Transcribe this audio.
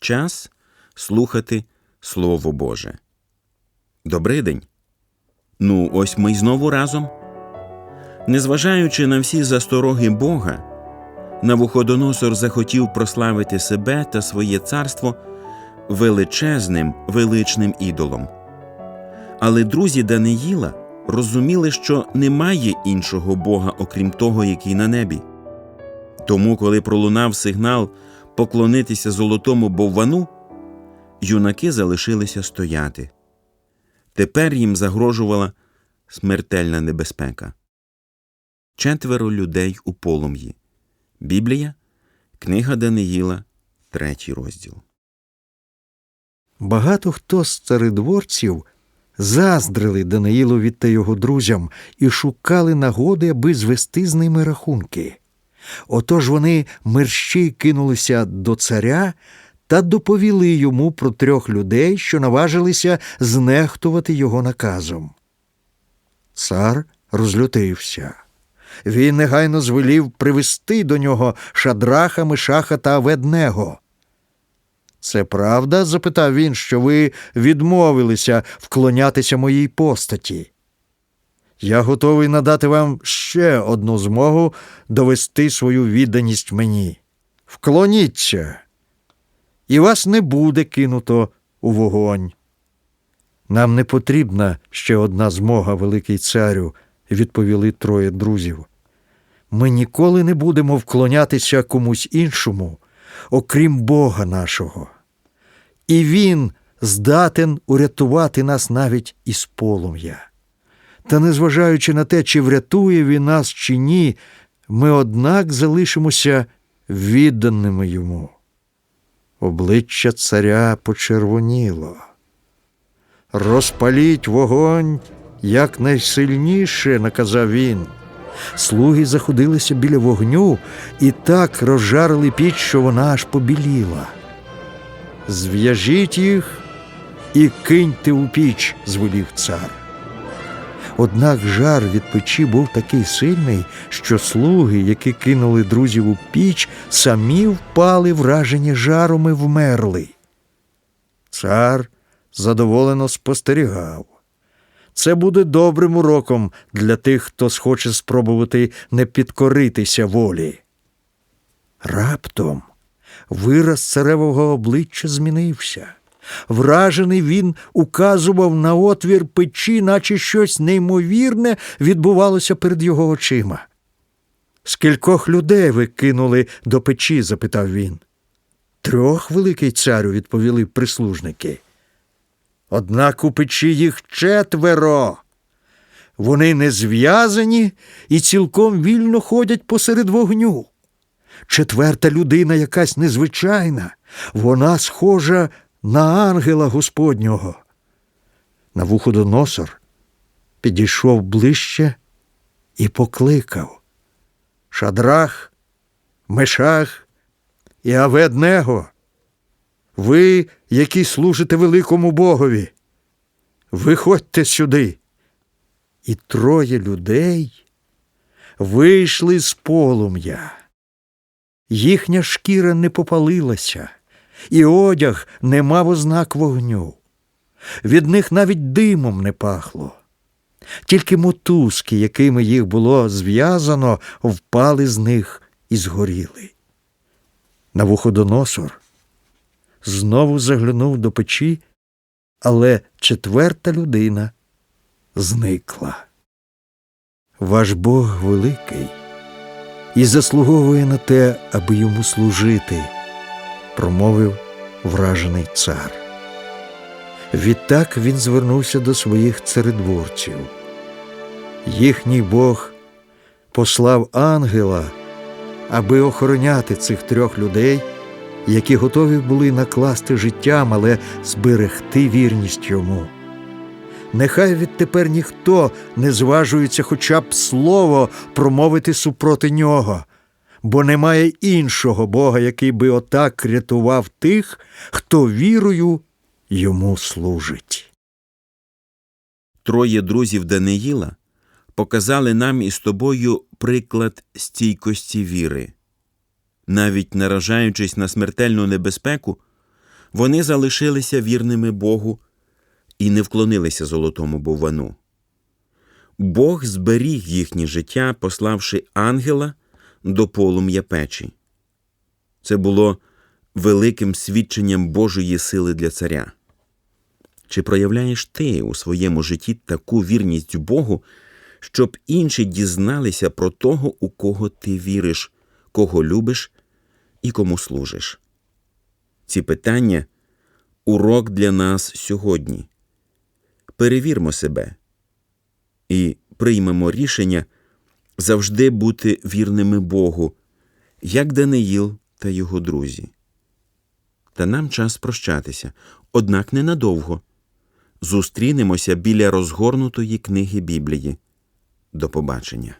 Час слухати Слово Боже. Добрий день. Ну, ось ми знову разом. Незважаючи на всі застороги Бога, Навуходоносор захотів прославити себе та своє царство величезним величним ідолом. Але друзі Даниїла розуміли, що немає іншого Бога, окрім того, який на небі. Тому, коли пролунав сигнал поклонитися золотому боввану, юнаки залишилися стояти. Тепер їм загрожувала смертельна небезпека. Четверо людей у полум'ї. Біблія, Книга Даниїла, третій розділ. Багато хто з царедворців заздрили Даниїлові та його друзям і шукали нагоди, аби звести з ними рахунки. Отож вони мерщій кинулися до царя та доповіли йому про трьох людей, що наважилися знехтувати його наказом. Цар розлютився. Він негайно звелів привести до нього шадраха, Мишаха та Аведнего. Це правда? запитав він, що ви відмовилися вклонятися моїй постаті. Я готовий надати вам ще одну змогу довести свою відданість мені. Вклоніться, і вас не буде кинуто у вогонь. Нам не потрібна ще одна змога, великий царю, відповіли троє друзів. Ми ніколи не будемо вклонятися комусь іншому, окрім Бога нашого. І Він здатен урятувати нас навіть із полум'я. Та незважаючи на те, чи врятує він нас, чи ні, ми однак залишимося відданими йому. Обличчя царя почервоніло. Розпаліть вогонь якнайсильніше, наказав він. Слуги заходилися біля вогню і так розжарили піч, що вона аж побіліла. Зв'яжіть їх і киньте у піч, звелів цар. Однак жар від печі був такий сильний, що слуги, які кинули друзів у піч, самі впали вражені жаром і вмерли. Цар задоволено спостерігав. Це буде добрим уроком для тих, хто схоче спробувати не підкоритися волі. Раптом вираз царевого обличчя змінився. Вражений він указував на отвір печі, наче щось неймовірне відбувалося перед його очима. Скількох людей ви кинули до печі? запитав він. Трьох, великий царю, відповіли прислужники. Однак у печі їх четверо. Вони не зв'язані і цілком вільно ходять посеред вогню. Четверта людина якась незвичайна, вона схожа на ангела Господнього. Навуходоносор підійшов ближче і покликав Шадрах, Мешах і Аведнего. Ви, які служите великому Богові, виходьте сюди. І троє людей вийшли з полум'я. Їхня шкіра не попалилася, і одяг не мав ознак вогню. Від них навіть димом не пахло. Тільки мотузки, якими їх було зв'язано, впали з них і згоріли. Навуходоносор знову заглянув до печі, але четверта людина зникла. Ваш Бог великий і заслуговує на те, аби йому служити, промовив вражений цар. Відтак він звернувся до своїх царедворців. Їхній Бог послав ангела, аби охороняти цих трьох людей, які готові були накласти життям, але зберегти вірність йому. Нехай відтепер ніхто не зважується хоча б слово промовити супроти нього, бо немає іншого Бога, який би отак рятував тих, хто вірою йому служить. Троє друзів Даниїла показали нам із тобою приклад стійкості віри. Навіть наражаючись на смертельну небезпеку, Вони залишилися вірними Богу і не вклонилися золотому боввану. Бог зберіг їхнє життя, пославши ангела до полум'я печі. Це було великим свідченням Божої сили для царя. Чи проявляєш ти у своєму житті таку вірність Богу, щоб інші дізналися про того, у кого ти віриш, кого любиш і кому служиш? Ці питання урок для нас сьогодні. Перевірмо себе і приймемо рішення завжди бути вірними Богу, як Даниїл та його друзі. Та нам час прощатися, однак ненадовго. Зустрінемося біля розгорнутої книги Біблії. До побачення.